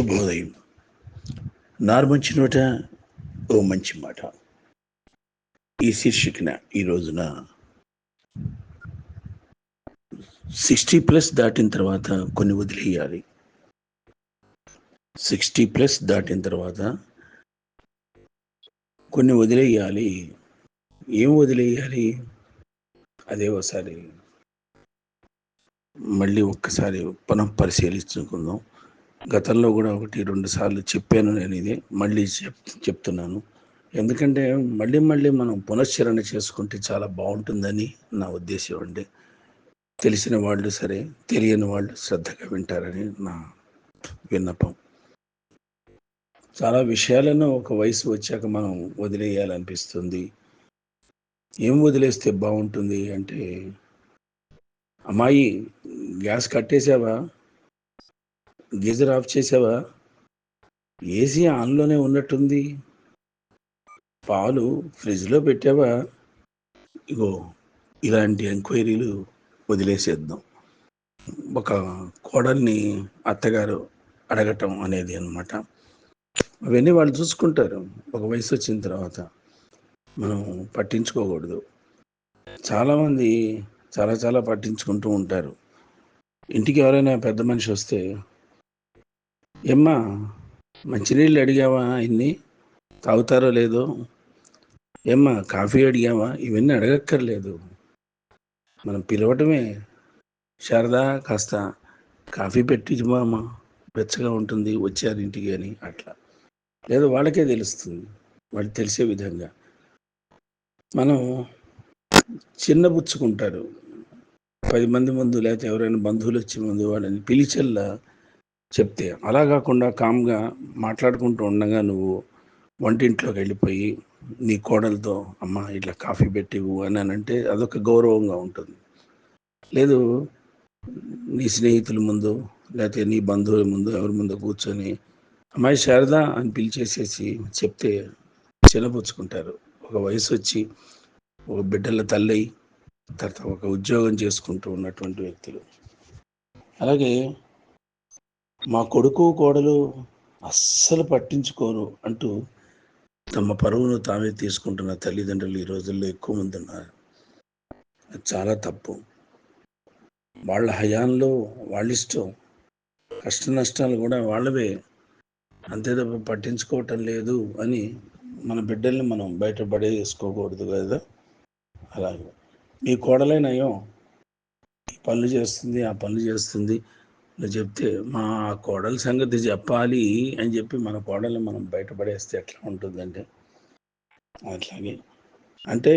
శుభోదయం. నార్మంచి నోట ఓ మంచి మాట. ఈ శీర్షికన ఈ రోజున సిక్స్టీ ప్లస్ దాటిన తర్వాత కొన్ని వదిలేయాలి. సిక్స్టీ ప్లస్ దాటిన తర్వాత కొన్ని వదిలేయాలి. ఏం వదిలేయాలి? అదే ఒకసారి మళ్ళీ ఒక్కసారి పునః పరిశీలించుకుందాం గతంలో కూడా ఒకటి రెండు సార్లు చెప్పాను నేను ఇది. మళ్ళీ చెప్ చెప్తున్నాను. ఎందుకంటే మళ్ళీ మళ్ళీ మనం పునశ్చరణ చేసుకుంటే చాలా బాగుంటుందని నా ఉద్దేశం అండి. తెలిసిన వాళ్ళు సరే తెలియని వాళ్ళు శ్రద్ధగా వింటారని నా విన్నపం. చాలా విషయాలను ఒక వయసు వచ్చాక మనం వదిలేయాలనిపిస్తుంది. ఏం వదిలేస్తే బాగుంటుంది అంటే అమ్మాయి గ్యాస్ కట్టేసావా? గీజర్ ఆఫ్ చేసావా? ఏసీ ఆన్లోనే ఉన్నట్టుంది. పాలు ఫ్రిడ్జ్లో పెట్టావా? ఇగో ఇలాంటి ఎంక్వైరీలు వదిలేసేద్దాం. ఒక కోడల్ని అత్తగారు అడగటం అనేది అనమాట అవన్నీ వాళ్ళు చూసుకుంటారు. ఒక వయసు వచ్చిన తర్వాత మనం పట్టించుకోకూడదు. చాలామంది చాలా చాలా పట్టించుకుంటూ ఉంటారు. ఇంటికి ఎవరైనా పెద్ద మనిషి వస్తే ఏమ్మా మంచినీళ్ళు అడిగావా ఇన్ని? తాగుతారో లేదో? ఏమ్మా కాఫీ అడిగావా? ఇవన్నీ అడగక్కర్లేదు. మనం పిలవటమే. శారదా కాస్త కాఫీ పెట్టి అమ్మా వెచ్చగా ఉంటుంది వచ్చారింటికి అని అట్లా. లేదు వాళ్ళకే తెలుస్తుంది. వాళ్ళు తెలిసే విధంగా. మనం చిన్నబుచ్చుకుంటారు పది మంది ముందు లేకపోతే ఎవరైనా బంధువులు వచ్చే ముందు వాళ్ళని పిలిచెల్లా చెప్తే. అలా కాకుండా కామ్గా మాట్లాడుకుంటూ ఉండగా నువ్వు వంటింట్లోకి వెళ్ళిపోయి నీ కోడలతో అమ్మ ఇట్లా కాఫీ పెట్టివు అని అంటే అదొక గౌరవంగా ఉంటుంది. లేదు నీ స్నేహితుల ముందు లేకపోతే నీ బంధువుల ముందు ఎవరి ముందు కూర్చొని అమ్మాయి శారద అని పిలిచేసేసి చెప్తే చిన్నపుచ్చుకుంటారు ఒక వయసు వచ్చి ఒక బిడ్డల తల్లై తర్వాత ఒక ఉద్యోగం చేసుకుంటూ ఉన్నటువంటి వ్యక్తులు. అలాగే మా కొడుకు కోడలు అస్సలు పట్టించుకోరు అంటూ తమ పరువును తామే తీసుకుంటున్న తల్లిదండ్రులు ఈ రోజుల్లో ఎక్కువ మంది ఉన్నారు. చాలా తప్పు. వాళ్ళ హయాంలో వాళ్ళ ఇష్టం కష్ట నష్టాలు కూడా వాళ్ళవే. అంతే తప్ప పట్టించుకోవటం లేదు అని మన బిడ్డల్ని మనం బయటపడేసుకోకూడదు కదా. అలాగే. మీ కోడలైనయో ఈ పనులు చేస్తుంది ఆ పనులు చేస్తుంది. నువ్వు చెప్తే మా కోడల సంగతి చెప్పాలి అని చెప్పి మన కోడల్ని మనం బయటపడేస్తే ఎట్లా ఉంటుందంటే అట్లాగే. అంటే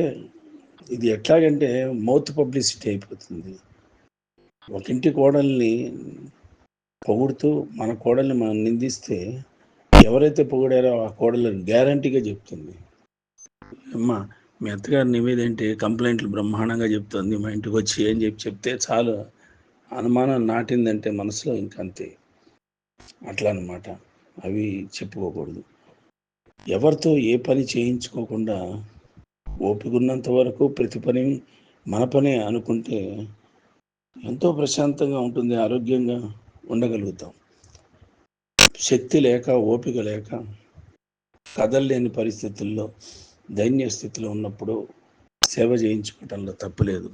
ఇది ఎట్లాగంటే మౌత్ పబ్లిసిటీ అయిపోతుంది. ఒక ఇంటి కోడల్ని పొగుడుతూ మన కోడల్ని మనం నిందిస్తే ఎవరైతే పొగిడారో ఆ కోడలు గ్యారంటీగా చెప్తుంది. అమ్మా మీ అత్తగారు నీ కంప్లైంట్లు బ్రహ్మాండంగా చెప్తుంది మా ఇంటికి వచ్చి ఏం చెప్పి చెప్తే చాలు. అనుమానం నాటిందంటే మనసులో ఇంకంతే. అట్లా అనమాట అవి చెప్పుకోకూడదు. ఎవరితో ఏ పని చేయించుకోకుండా ఓపికన్నంత వరకు ప్రతి పని మన పనే అనుకుంటే ఎంతో ప్రశాంతంగా ఉంటుంది ఆరోగ్యంగా ఉండగలుగుతాం. శక్తి లేక ఓపిక లేక కదలలేని పరిస్థితుల్లో దైన్య స్థితిలో ఉన్నప్పుడు సేవ చేయించుకోవటంలో తప్పులేదు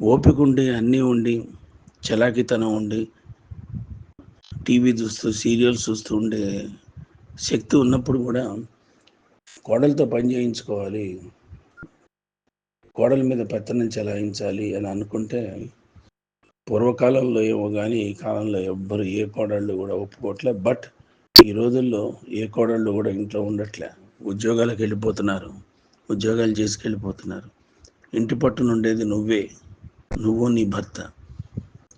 ఓపిక ఉండి అన్నీ ఉండి చలాకితనం ఉండి టీవీ చూస్తూ సీరియల్స్ చూస్తూ ఉండే శక్తి ఉన్నప్పుడు కూడా కోడలతో పని చేయించుకోవాలి. కోడల మీద పెత్తనం చెలాయించాలి అని అనుకుంటే పూర్వకాలంలో ఏమో కానీ ఈ కాలంలో ఎవ్వరు ఏ కోడళ్ళు కూడా ఒప్పుకోవట్లే. బట్ ఈ రోజుల్లో ఏ కోడళ్ళు కూడా ఇంట్లో ఉండట్లే. ఉద్యోగాలకు వెళ్ళిపోతున్నారు. ఉద్యోగాలు చేసుకెళ్ళిపోతున్నారు. ఇంటి పట్టునుండేది నువ్వే. నువ్వు నీ భర్త.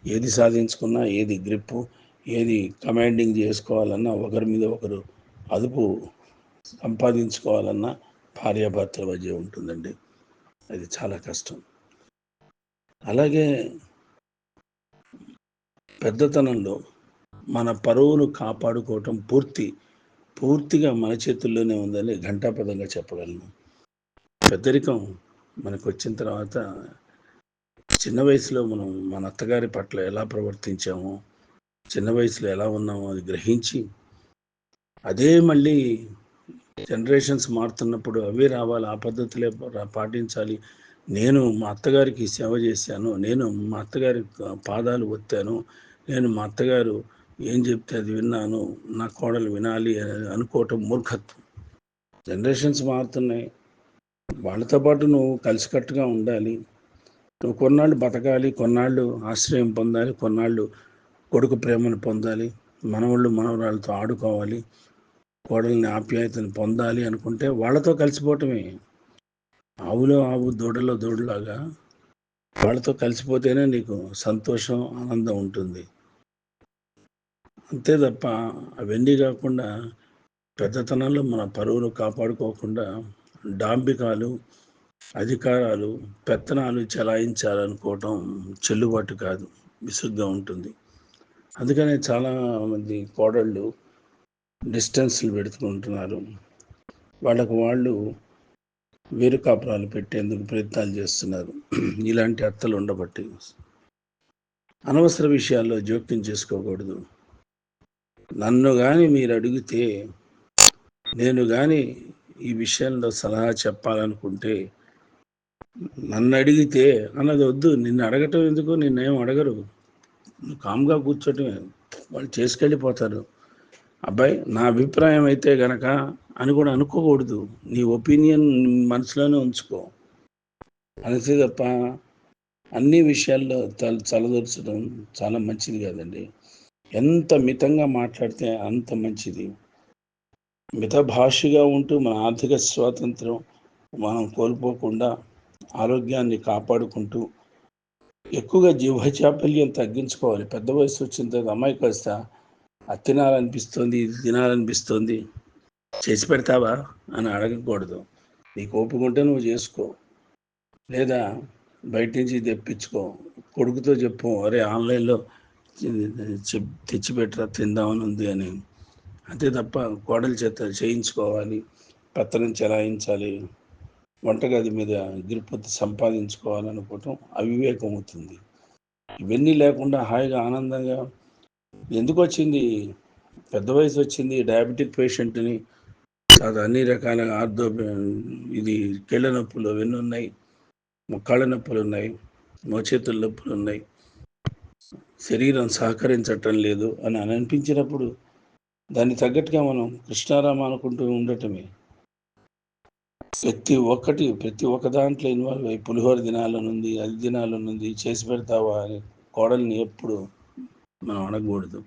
ఏది సాధించుకున్నా ఏది గ్రిప్పు ఏది కమాండింగ్ చేసుకోవాలన్నా ఒకరి మీద ఒకరు అదుపు సంపాదించుకోవాలన్నా భార్యాభర్తల మధ్య ఉంటుందండి. అది చాలా కష్టం. అలాగే పెద్దతనంలో మన పరువును కాపాడుకోవటం పూర్తి పూర్తిగా మన చేతుల్లోనే ఉందని ఘంటాపదంగా చెప్పగలను. పెద్దరికం మనకు వచ్చిన తర్వాత చిన్న వయసులో మనం మన అత్తగారి పట్ల ఎలా ప్రవర్తించామో చిన్న వయసులో ఎలా ఉన్నామో అది గ్రహించి అదే మళ్ళీ జనరేషన్స్ మారుతున్నప్పుడు అవే రావాలి ఆ పద్ధతులే పాటించాలి. నేను మా అత్తగారికి సేవ చేశాను నేను మా అత్తగారి పాదాలు ఒత్తాను నేను మా అత్తగారు ఏం చెప్తే అది విన్నాను నా కోడలు వినాలి అని అనుకోవటం మూర్ఖత్వం. జనరేషన్స్ మారుతున్నాయి. వాళ్ళతో పాటు నువ్వు కలిసికట్టుగా ఉండాలి. నువ్వు కొన్నాళ్ళు బతకాలి కొన్నాళ్ళు ఆశ్రయం పొందాలి కొన్నాళ్ళు కొడుకు ప్రేమను పొందాలి మనవాళ్ళు మనవరాళ్ళతో ఆడుకోవాలి కోడల్ని ఆప్యాయతను పొందాలి అనుకుంటే వాళ్ళతో కలిసిపోవటమే. ఆవులో ఆవు దూడలో దూడలాగా వాళ్ళతో కలిసిపోతేనే నీకు సంతోషం ఆనందం ఉంటుంది. అంతే తప్ప అవన్నీ కాకుండా పెద్దతనంలో మన పరువును కాపాడుకోకుండా డాంబికాలు అధికారాలు పెత్తనాలు చెలాయించాలనుకోవటం చెల్లుబాటు కాదు విసుగ్గా ఉంటుంది. అందుకనే చాలా మంది కోడళ్ళు డిస్టెన్స్లు పెడుతుంటున్నారు వాళ్ళకు వాళ్ళు వేరు కాపురాలు పెట్టేందుకు ప్రయత్నాలు చేస్తున్నారు. ఇలాంటి అత్తలు ఉండబట్టి అనవసర విషయాల్లో జోక్యం చేసుకోకూడదు. నన్ను కానీ మీరు అడిగితే నేను కానీ ఈ విషయంలో సలహా చెప్పాలనుకుంటే నన్ను అడిగితే అన్నది వద్దు నిన్ను అడగటం ఎందుకు? నిన్నేం అడగరు. నువ్వు కామ్గా కూర్చోటమే వాళ్ళు చేసుకెళ్ళిపోతారు. అబ్బాయి నా అభిప్రాయం అయితే గనక అని కూడా అనుకోకూడదు. నీ ఒపీనియన్ మనసులోనే ఉంచుకో. అనేసి తప్ప అన్ని విషయాల్లో తల చలదొరచడం చాలా మంచిది కాదండి. ఎంత మితంగా మాట్లాడితే అంత మంచిది. మిత భాషగా ఉంటూ మన ఆర్థిక స్వాతంత్రం మనం కోల్పోకుండా ఆరోగ్యాన్ని కాపాడుకుంటూ ఎక్కువగా జీవచాపల్యం తగ్గించుకోవాలి. పెద్ద వయసు వచ్చిన తర్వాత అమ్మాయి కాస్త అది తినాలనిపిస్తుంది ఇది తినాలనిపిస్తుంది. చేసి పెడతావా అని అడగకూడదు. నీకు ఓపిక ఉంటే నువ్వు చేసుకో. లేదా బయట నుంచి తెప్పించుకో. కొడుకుతో చెప్పు అరే ఆన్లైన్లో చెప్ తెచ్చిపెట్టరా తిందామని ఉంది అని. అంతే తప్ప కోడలు చేత చేయించుకోవాలి పెత్తనం చెలాయించాలి. వంటగది మీద గిరిపొత్తి సంపాదించుకోవాలనుకోవటం అవివేకం అవుతుంది ఇవన్నీ లేకుండా హాయిగా ఆనందంగా ఎందుకు వచ్చింది? పెద్ద వయసు వచ్చింది డయాబెటిక్ పేషెంట్ని కాదు అన్ని రకాల ఆర్థో ఇది కీళ్ళ నొప్పులు అవన్నీ ఉన్నాయి ముక్కాళ్ళ నొప్పులు ఉన్నాయి మోచేతుల నొప్పులు ఉన్నాయి. శరీరం సహకరించటం లేదు అని అనిపించినప్పుడు దాన్ని తగ్గట్టుగా మనం కృష్ణారామ అనుకుంటూ ఉండటమే. ప్రతి ఒక్కటి ప్రతి ఒక్క దాంట్లో ఇన్వాల్వ్ అయ్యి పులిహోర దినాలనుంది అది దినాలనుంది చేసి పెడతావా అని కోడల్ని ఎప్పుడు మనం అడగకూడదు.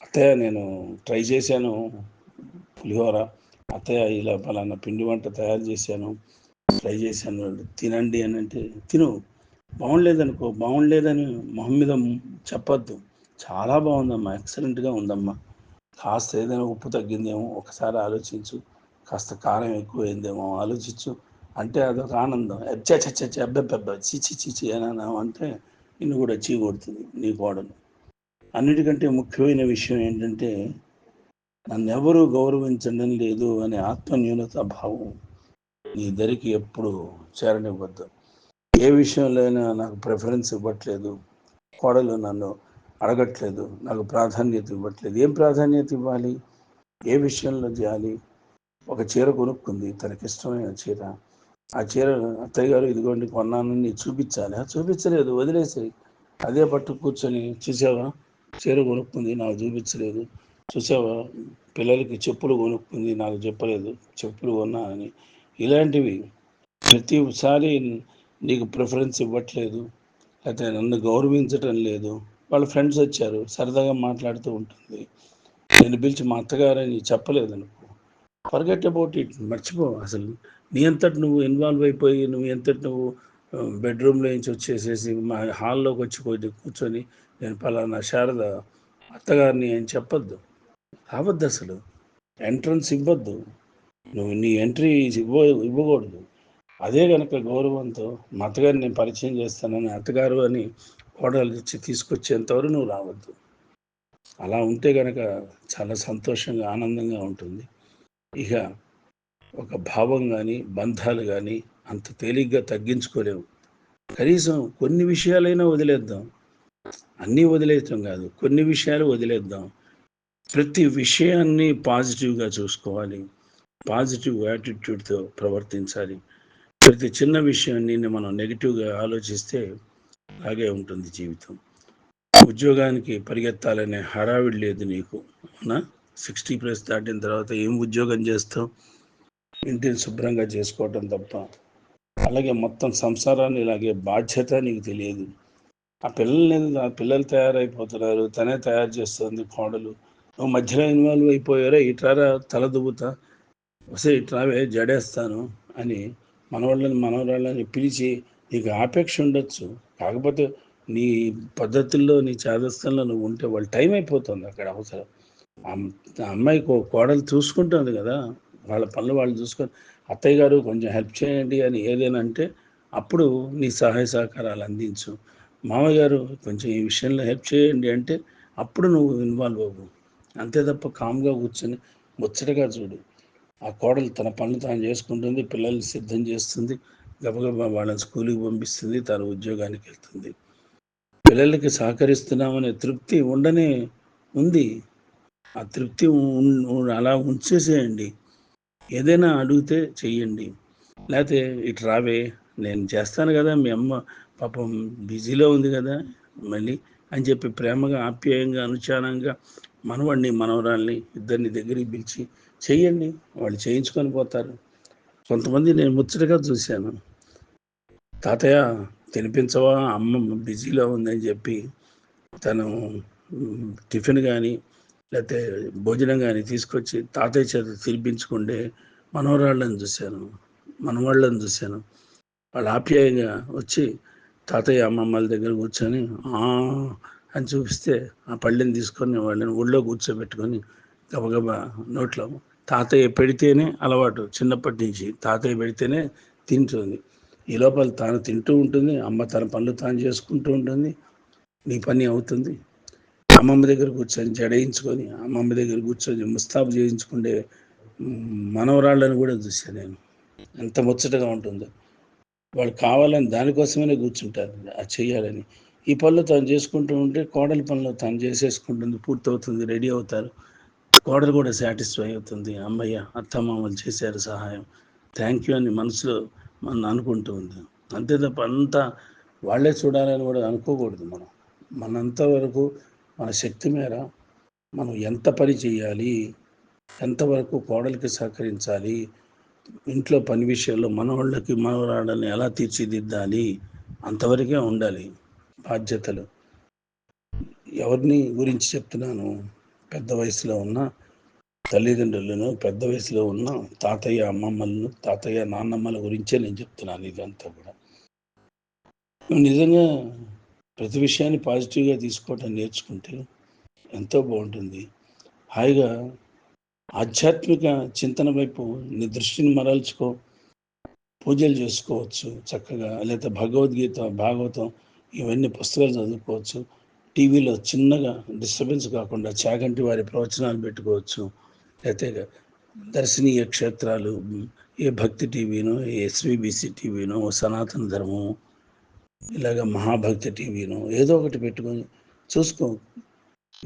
అత్తయ్య నేను ట్రై చేశాను పులిహోర. అత్తయ్య ఇలా పలానా పిండి వంట తయారు చేశాను ట్రై చేశాను. తినండి అని అంటే తిను. బాగుండలేదనుకో బాగుండలేదని మొహం మీద చెప్పొద్దు. చాలా బాగుందమ్మా ఎక్సలెంట్గా ఉందమ్మా. కాస్త ఏదైనా ఉప్పు తగ్గిందేమో ఒకసారి ఆలోచించు. కాస్త కారం ఎక్కువైందేమో ఆలోచించు. అంటే అదొక ఆనందం. చచ్చ అబ్బెబ్బెబ్బ చిచి చిచి అని అన్నావు అంటే నిన్ను కూడా చీకొడుతుంది నీ కోడలు. అన్నిటికంటే ముఖ్యమైన విషయం ఏంటంటే నన్ను ఎవరూ గౌరవించడం లేదు అనే ఆత్మన్యూనత భావం నీ దరికి ఎప్పుడు చేరనివ్వద్దు. ఏ విషయంలో అయినా నాకు ప్రిఫరెన్స్ ఇవ్వట్లేదు కోడలు నన్ను అడగట్లేదు నాకు ప్రాధాన్యత ఇవ్వట్లేదు. ఏం ప్రాధాన్యత ఇవ్వాలి? ఏ విషయంలో చేయాలి? ఒక చీర కొనుక్కుంది. తనకిష్టమైన చీర. ఆ చీర అత్తయ్య గారు ఇదిగోండి కొన్నాను చూపించాలి. చూపించలేదు వదిలేసాయి. అదే పట్టు కూర్చొని చూసావా? చీర కొనుక్కుంది నాకు చూపించలేదు. చూసావా? పిల్లలకి చెప్పులు కొనుక్కుంది నాకు చెప్పలేదు. చెప్పులు కొన్నానని ఇలాంటివి ప్రతిసారి నీకు ప్రిఫరెన్స్ ఇవ్వట్లేదు. లేకపోతే నన్ను గౌరవించటం లేదు. వాళ్ళ ఫ్రెండ్స్ వచ్చారు సరదాగా మాట్లాడుతూ ఉంటుంది. నేను పిలిచి మా అత్తగారని చెప్పలేదు అనుకో. ఫర్గెట్ అబౌట్ ఇట్ మర్చిపో అసలు. నీ అంతటి నువ్వు ఇన్వాల్వ్ అయిపోయి నువ్వు ఎంతటి నువ్వు బెడ్రూమ్లో నుంచి వచ్చేసేసి మా హాల్లోకి వచ్చి కూర్చొని నేను పలానా శారద అత్తగారిని అని చెప్పొద్దు. కావద్దు అసలు. ఎంట్రన్స్ ఇవ్వద్దు. నువ్వు నీ ఎంట్రీ ఇవ్వ ఇవ్వకూడదు. అదే కనుక గౌరవంతో మా అత్తగారిని నేను పరిచయం చేస్తానని అత్తగారు అని కోడలు ఇచ్చి తీసుకొచ్చేంతవరకు నువ్వు రావద్దు. అలా ఉంటే కనుక చాలా సంతోషంగా ఆనందంగా ఉంటుంది. ఇక ఒక భావం కానీ బంధాలు కానీ అంత తేలిగ్గా తగ్గించుకోలేము కనీసం కొన్ని విషయాలైనా వదిలేద్దాం. అన్నీ వదిలేయటం కాదు కొన్ని విషయాలు వదిలేద్దాం. ప్రతి విషయాన్ని పాజిటివ్గా చూసుకోవాలి. పాజిటివ్ యాటిట్యూడ్తో ప్రవర్తించాలి. ప్రతి చిన్న విషయాన్ని మనం నెగిటివ్గా ఆలోచిస్తే అలాగే ఉంటుంది జీవితం. ఉద్యోగానికి పరిగెత్తాలనే హడావిడి లేదు నీకు అవునా? సిక్స్టీ ప్లస్ దాటిన తర్వాత ఏం ఉద్యోగం చేస్తావు ఇంటిని శుభ్రంగా చేసుకోవటం తప్ప. అలాగే మొత్తం సంసారాన్ని ఇలాగే బాధ్యత నీకు తెలియదు. ఆ పిల్లల్ని ఆ పిల్లలు తయారైపోతున్నారు. తనే తయారు చేస్తుంది కోడలు. నువ్వు మధ్యలో ఇన్వాల్వ్ అయిపోయారా ఇట్రారా తల వసే వస్తే ఇట్రావే జడేస్తాను అని మనవాళ్ళని మనవరాళ్ళని పిలిచి నీకు ఆపేక్ష ఉండొచ్చు. కాకపోతే నీ పద్ధతుల్లో నీ చాదస్తంలో నువ్వు ఉంటే వాళ్ళు టైం అయిపోతుంది అక్కడ అవసరం. అమ్మాయి కోడలు చూసుకుంటుంది కదా వాళ్ళ పనులు వాళ్ళు చూసుకొని అత్తయ్య గారు కొంచెం హెల్ప్ చేయండి అని ఏదైనా అంటే అప్పుడు నీ సహాయ సహకారాలు అందించు. మామయ్య గారు కొంచెం ఈ విషయంలో హెల్ప్ చేయండి అంటే అప్పుడు నువ్వు ఇన్వాల్వ్ అవ్వు. అంతే తప్ప కామ్గా కూర్చొని ముచ్చటగా చూడు. ఆ కోడలు తన పనులు తాను చేసుకుంటుంది పిల్లల్ని సిద్ధం చేస్తుంది గబగబా వాళ్ళని స్కూల్కి పంపిస్తుంది తన ఉద్యోగానికి వెళ్తుంది. పిల్లలకి సహకరిస్తున్నామనే తృప్తి ఉండనే ఉంది. ఆ తృప్తి అలా ఉంచేసేయండి. ఏదైనా అడిగితే చెయ్యండి. లేకపోతే ఇటు రావే నేను చేస్తాను కదా మీ అమ్మ పాపం బిజీలో ఉంది కదా మళ్ళీ అని చెప్పి ప్రేమగా ఆప్యాయంగా అనుచానంగా మనవాడిని మనవరాల్ని ఇద్దరిని దగ్గరికి పిలిచి చెయ్యండి. వాళ్ళు చేయించుకొని పోతారు. కొంతమంది నేను ముచ్చటగా చూశాను. తాతయ్య తినిపించవా అమ్మ బిజీలో ఉందని చెప్పి తను టిఫిన్ కానీ లేకపోతే భోజనం కానీ తీసుకొచ్చి తాతయ్య చేత తినిపించుకుంటే మనవరాళ్ళని చూశాను మనవాళ్ళని చూశాను. వాళ్ళు ఆప్యాయంగా వచ్చి తాతయ్య అమ్మమ్మల దగ్గర కూర్చొని అని చూపిస్తే ఆ పళ్ళెని తీసుకొని వాళ్ళని ఒళ్ళో కూర్చోబెట్టుకొని గబగబా నోట్లో తాతయ్య పెడితేనే అలవాటు. చిన్నప్పటి నుంచి తాతయ్య పెడితేనే తింటుంది. ఈ లోపల తాను తింటూ ఉంటుంది అమ్మ తన పనులు తాను చేసుకుంటూ ఉంటుంది నీ పని అవుతుంది. అమ్మమ్మ దగ్గర కూర్చొని జడయించుకొని అమ్మమ్మ దగ్గర కూర్చొని ముస్తాబు చేయించుకుంటే మనవరాళ్ళని కూడా చూశాను నేను. ఎంత ముచ్చటగా ఉంటుందో. వాళ్ళు కావాలని దానికోసమే కూర్చుంటారు అది చేయాలని ఈ పనులు తను చేసుకుంటూ ఉంటే కోడలి పనులు తను చేసేసుకుంటుంది పూర్తవుతుంది రెడీ అవుతారు. కోడలు కూడా సాటిస్ఫై అవుతుంది. అమ్మయ్య అత్తమామలు చేశారు సహాయం. థ్యాంక్ యూ అని మనసులో మనం అనుకుంటూ ఉంది. అంతే తప్ప అంతా వాళ్ళే చూడాలని కూడా అనుకోకూడదు మనం. మనంత వరకు మన శక్తి మేర మనం ఎంత పని చేయాలి ఎంతవరకు కోడలికి సహకరించాలి ఇంట్లో పని విషయాల్లో మనవాళ్ళకి మనవరాళ్ళని ఎలా తీర్చిదిద్దాలి అంతవరకే ఉండాలి బాధ్యతలు. ఎవరిని గురించి చెప్తున్నాను? పెద్ద వయసులో ఉన్న తల్లిదండ్రులను పెద్ద వయసులో ఉన్న తాతయ్య అమ్మమ్మలను తాతయ్య నాన్నమ్మల గురించే నేను చెప్తున్నాను ఇదంతా కూడా. నిజంగా ప్రతి విషయాన్ని పాజిటివ్గా తీసుకోవటం నేర్చుకుంటే ఎంతో బాగుంటుంది. హాయిగా ఆధ్యాత్మిక చింతన వైపు నీ దృష్టిని మరల్చుకో పూజలు చేసుకోవచ్చు చక్కగా లేదా భగవద్గీత భాగవతం ఇవన్నీ పుస్తకాలు చదువుకోవచ్చు టీవీలో చిన్నగా డిస్టర్బెన్స్ కాకుండా చాగంటి వారి ప్రవచనాలు పెట్టుకోవచ్చు లేకపోతే దర్శనీయ క్షేత్రాలు ఏ భక్తి టీవీనో ఏ ఎస్విబిసి టీవీనో సనాతన ధర్మము ఇలాగ మహాభక్తి టీవీను ఏదో ఒకటి పెట్టుకొని చూసుకో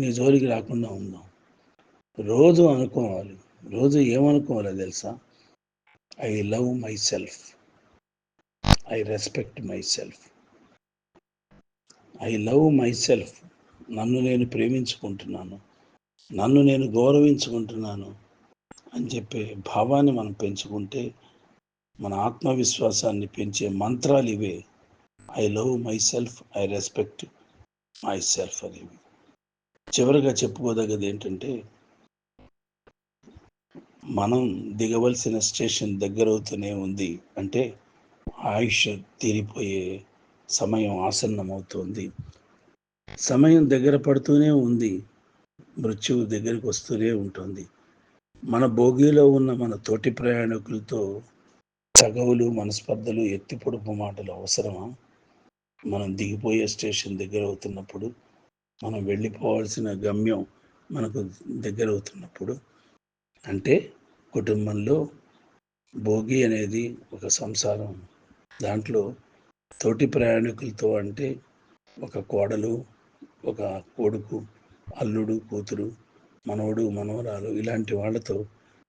నీ జోలికి రాకుండా ఉందాం. రోజు అనుకోవాలి రోజు ఏమనుకోవాలి తెలుసా? I love myself I respect myself I love myself నన్ను నేను ప్రేమించుకుంటున్నాను. నన్ను నేను గౌరవించుకుంటున్నాను అని చెప్పే భావాన్ని మనం పెంచుకుంటే మన ఆత్మవిశ్వాసాన్ని పెంచే మంత్రాలు ఇవే. I love myself I respect myself అనేవి. చివరిగా చెప్పుకోదగ్గది ఏంటంటే మనం దిగవలసిన స్టేషన్ దగ్గరవుతూనే ఉంది అంటే ఆయుష్ తీరిపోయే సమయం ఆసన్నమవుతుంది. సమయం దగ్గర పడుతూనే ఉంది మృత్యువు దగ్గరికి వస్తూనే ఉంటుంది. మన భోగిలో ఉన్న మన తోటి ప్రయాణికులతో చగవులు మనస్పర్ధలు ఎత్తిపొడుపు మాటలు అవసరమా? మనం దిగిపోయే స్టేషన్ దగ్గర అవుతున్నప్పుడు మనం వెళ్ళిపోవాల్సిన గమ్యం మనకు దగ్గర అవుతున్నప్పుడు అంటే కుటుంబంలో భోగి అనేది ఒక సంసారం. దాంట్లో తోటి ప్రయాణికులతో అంటే ఒక కోడలు ఒక కొడుకు అల్లుడు కూతురు మనవడు మనవరాలు ఇలాంటి వాళ్ళతో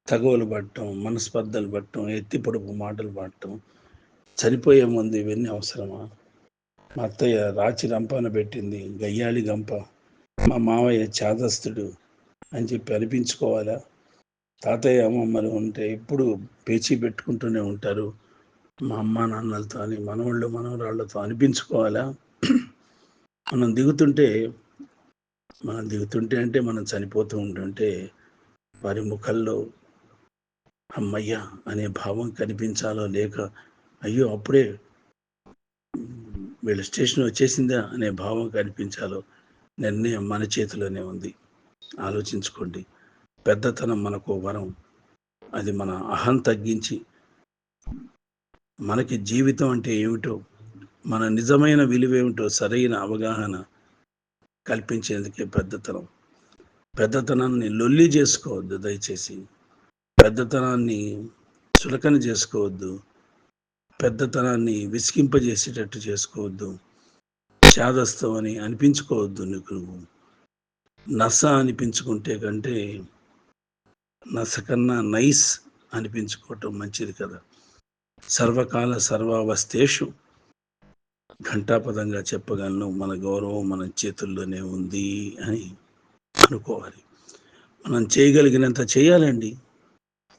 తగవలు పడటం మనస్పర్ధలు పడటం ఎత్తి పొడుపు మాటలు పడటం చనిపోయే ముందు ఇవన్నీ అవసరమా? మా అత్తయ్య రాచి రంపాన పెట్టింది గయ్యాలి గంప. మా మావయ్య చాదస్తుడు అని చెప్పి అనిపించుకోవాలా? తాతయ్య అమ్మమ్మలు ఉంటే ఎప్పుడు పేచీ పెట్టుకుంటూనే ఉంటారు. మా అమ్మ నాన్నలతో అని మనవాళ్ళు మనవరాళ్ళతో అనిపించుకోవాలా? మనం దిగుతుంటే మనం దిగుతుంటే అంటే మనం చనిపోతూ ఉంటుంటే వారి ముఖంలో అమ్మయ్య అనే భావం కనిపించాలో లేక అయ్యో అప్పుడే వీళ్ళ స్టేషన్ వచ్చేసిందా అనే భావం కనిపించాలో నిర్ణయం మన చేతిలోనే ఉంది. ఆలోచించుకోండి. పెద్దతనం మనకు వరం. అది మన అహం తగ్గించి మనకి జీవితం అంటే ఏమిటో మన నిజమైన విలువేమిటో సరైన అవగాహన కల్పించేందుకే పెద్దతనం. పెద్దతనాన్ని లొల్లి చేసుకోవద్దు దయచేసి. పెద్దతనాన్ని చులకన చేసుకోవద్దు. పెద్దతనాన్ని విసిగింపజేసేటట్టు చేసుకోవద్దు. చాదస్తం అని అనిపించుకోవద్దు నీకు నువ్వు. నస అనిపించుకుంటే కంటే నస కన్నా నైస్ అనిపించుకోవటం మంచిది కదా. సర్వకాల సర్వావస్థేషు ఘంటాపదంగా చెప్పగలను మన గౌరవం మన చేతుల్లోనే ఉంది అని అనుకోవాలి. మనం చేయగలిగినంత చేయాలండి.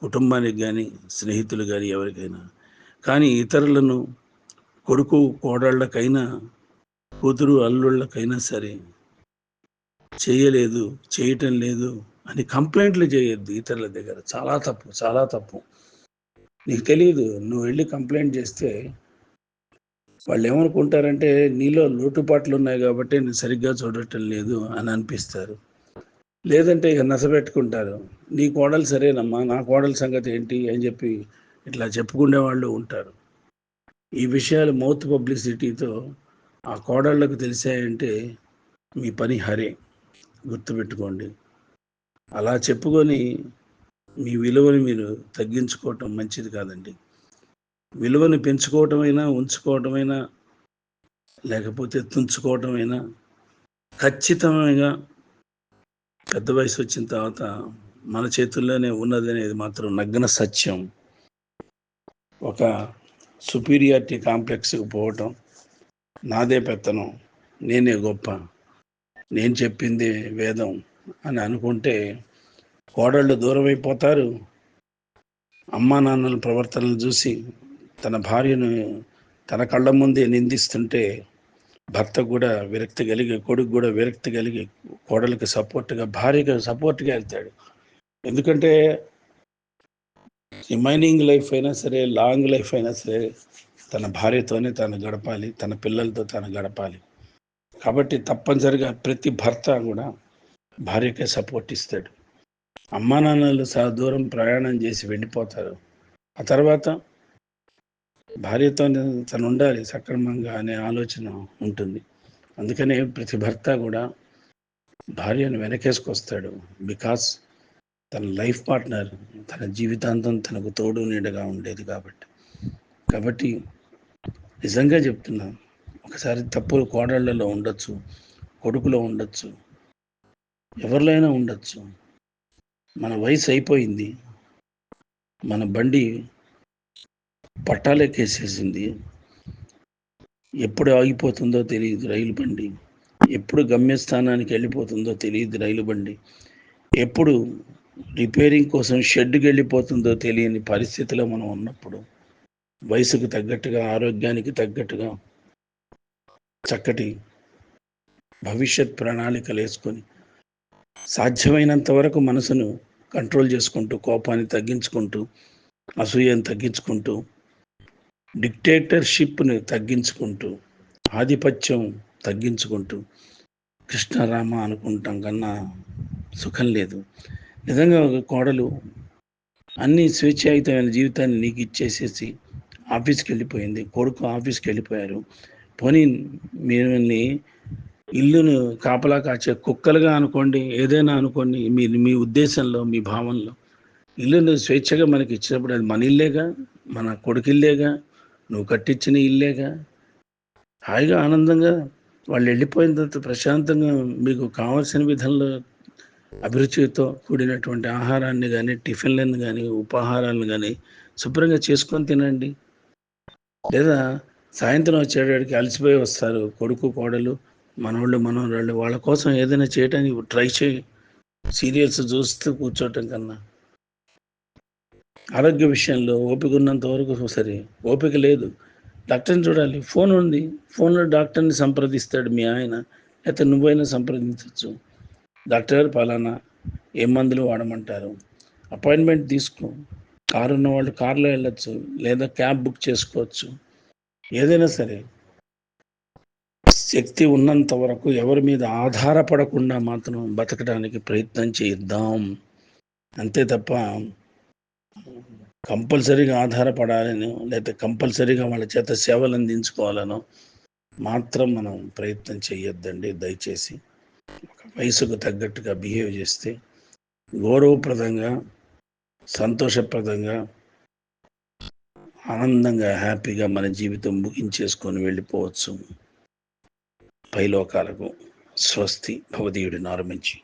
కుటుంబానికి కానీ స్నేహితులు కానీ ఎవరికైనా. కానీ ఇతరులను కొడుకు కోడళ్ళకైనా కూతురు అల్లుళ్ళకైనా సరే చేయలేదు చేయటం లేదు అని కంప్లైంట్లు చేయొద్దు ఇతరుల దగ్గర. చాలా తప్పు చాలా తప్పు. నీకు తెలియదు నువ్వు వెళ్ళి కంప్లైంట్ చేస్తే వాళ్ళు ఏమనుకుంటారంటే నీలో లోటుపాట్లు ఉన్నాయి కాబట్టి నేను సరిగ్గా చూడటం లేదు అని అనిపిస్తారు. లేదంటే ఇక నసపెట్టుకుంటారు నీ కోడలు సరేనమ్మా నా కోడల సంగతి ఏంటి అని చెప్పి ఇట్లా చెప్పుకునే వాళ్ళు ఉంటారు. ఈ విషయాలు మౌత్ పబ్లిసిటీతో ఆ కోడళ్ళకు తెలిసాయంటే మీ పని హరే. గుర్తుపెట్టుకోండి. అలా చెప్పుకొని మీ విలువని మీరు తగ్గించుకోవటం మంచిది కాదండి. విలువను పెంచుకోవటమైనా ఉంచుకోవటమైనా లేకపోతే తుంచుకోవటమైనా ఖచ్చితంగా పెద్ద వయసు వచ్చిన తర్వాత మన చేతుల్లోనే ఉన్నది అనేది మాత్రం నగ్న సత్యం. ఒక సుపీరియారిటీ కాంప్లెక్స్కి పోవటం నాదే పెత్తనం నేనే గొప్ప నేను చెప్పింది వేదం అని అనుకుంటే కోడళ్ళు దూరం అయిపోతారు అమ్మా నాన్నల ప్రవర్తనలు చూసి తన భార్యను తన కళ్ళ ముందే నిందిస్తుంటే భర్త కూడా విరక్తి కలిగి కొడుకు కూడా విరక్తి కలిగి కోడలికి సపోర్ట్గా భార్యగా సపోర్ట్గా వెళ్తాడు. ఎందుకంటే రిమైనింగ్ లైఫ్ అయినా సరే లాంగ్ లైఫ్ అయినా సరే తన భార్యతోనే తను గడపాలి తన పిల్లలతో తను గడపాలి. కాబట్టి తప్పనిసరిగా ప్రతి భర్త కూడా భార్యకే సపోర్ట్ ఇస్తాడు. అమ్మా నాన్నలు చాలా దూరం ప్రయాణం చేసి వెళ్ళిపోతారు. ఆ తర్వాత భార్యతో తను ఉండాలి సక్రమంగా అనే ఆలోచన ఉంటుంది. అందుకనే ప్రతి భర్త కూడా భార్యను వెనకేసుకొస్తాడు. బికాస్ తన లైఫ్ పార్ట్నర్ తన జీవితాంతం తనకు తోడు నీడగా ఉండేది కాబట్టి. కాబట్టి నిజంగా చెప్తున్నాను ఒకసారి తప్పులు కోడళ్ళలో ఉండొచ్చు కొడుకులో ఉండొచ్చు ఎవరిలోనైనా ఉండొచ్చు. మన వయసు అయిపోయింది మన బండి పట్టాలెక్కేసేసింది ఎప్పుడు ఆగిపోతుందో తెలియదు రైలు బండి ఎప్పుడు గమ్యస్థానానికి వెళ్ళిపోతుందో తెలియదు రైలు బండి ఎప్పుడు రిపేరింగ్ కోసం షెడ్కి వెళ్ళిపోతుందో తెలియని పరిస్థితిలో మనం ఉన్నప్పుడు వయసుకు తగ్గట్టుగా ఆరోగ్యానికి తగ్గట్టుగా చక్కటి భవిష్యత్ ప్రణాళికలు వేసుకొని సాధ్యమైనంత వరకు మనసును కంట్రోల్ చేసుకుంటూ కోపాన్ని తగ్గించుకుంటూ అసూయను తగ్గించుకుంటూ డిక్టేటర్షిప్ని తగ్గించుకుంటూ ఆధిపత్యం తగ్గించుకుంటూ కృష్ణరామ అనుకుంటాం కన్నా సుఖం లేదు. నిజంగా ఒక కోడలు అన్ని స్వేచ్ఛాయుతమైన జీవితాన్ని నీకు ఇచ్చేసేసి ఆఫీస్కి వెళ్ళిపోయింది. కొడుకు ఆఫీస్కి వెళ్ళిపోయారు. పోనీ మిమ్మల్ని ఇల్లును కాపలా కాచే కుక్కలుగా అనుకోండి ఏదైనా అనుకోండి మీ మీ ఉద్దేశంలో మీ భావనలో. ఇల్లును స్వేచ్ఛగా మనకి ఇచ్చినప్పుడు అది మన ఇల్లేగా మన కొడుకిల్లేగా నువ్వు కట్టించిన ఇల్లేగా. హాయిగా ఆనందంగా వాళ్ళు వెళ్ళిపోయిన తర్వాత ప్రశాంతంగా మీకు కావాల్సిన విధంలో అభిరుచితో కూడినటువంటి ఆహారాన్ని కానీ టిఫిన్లను కానీ ఉపాహారాలను కానీ శుభ్రంగా చేసుకొని తినండి. లేదా సాయంత్రం వచ్చేటడికి అలసిపోయి వస్తారు కొడుకు కోడలు మనవాళ్ళు మనవరాళ్ళు వాళ్ళ కోసం ఏదైనా చేయడానికి ట్రై చేయి. సీరియల్స్ చూస్తూ కూర్చోవటం కన్నా. ఆరోగ్య విషయంలో ఓపిక ఉన్నంత వరకు సరే ఓపిక లేదు. డాక్టర్ని చూడాలి. ఫోన్ ఉంది. ఫోన్లో డాక్టర్ని సంప్రదిస్తాడు మీ ఆయన. లేకపోతే నువ్వైనా సంప్రదించవచ్చు డాక్టర్ గారు పలానా ఏ మందులు వాడమంటారు? అపాయింట్మెంట్ తీసుకో. కారు ఉన్న వాళ్ళు కారులో వెళ్ళొచ్చు లేదా క్యాబ్ బుక్ చేసుకోవచ్చు. ఏదైనా సరే. శక్తి ఉన్నంత వరకు ఎవరి మీద ఆధారపడకుండా మాత్రం బతకడానికి ప్రయత్నం చేద్దాం. అంతే తప్ప కంపల్సరీగా ఆధారపడాలని లేకపోతే కంపల్సరీగా వాళ్ళ చేత సేవలు అందించుకోవాలనో మాత్రం మనం ప్రయత్నం చేయొద్దండి దయచేసి. వయసుకు తగ్గట్టుగా బిహేవ్ చేస్తే గౌరవప్రదంగా సంతోషప్రదంగా ఆనందంగా హ్యాపీగా మన జీవితం ముగించేసుకొని వెళ్ళిపోవచ్చు. పైలోకాలకు స్వస్తి భవదీయుడిని నారమించి